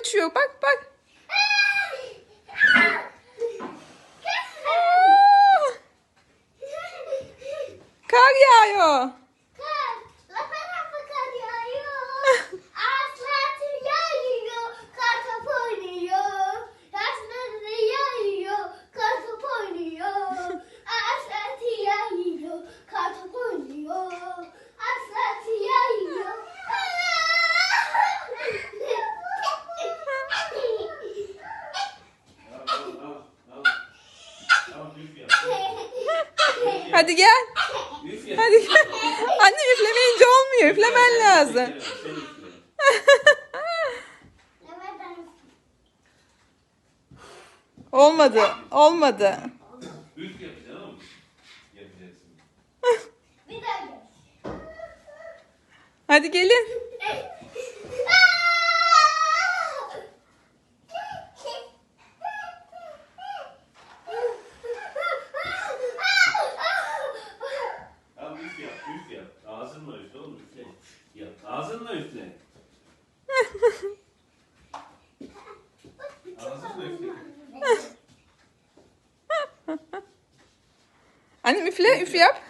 uçuyor. Bak bak. Kar yağıyor. Hadi gel. Hadi gel. Anne üflemeyince olmuyor. Üflemen lazım. Olmadı. Olmadı. Hadi gelin. Al üf yap, üf yap. Ağzınla üfle oğlum üfle. Yap. Ağzınla üfle. Ağzınla üfle. Annem üfle, üf yap.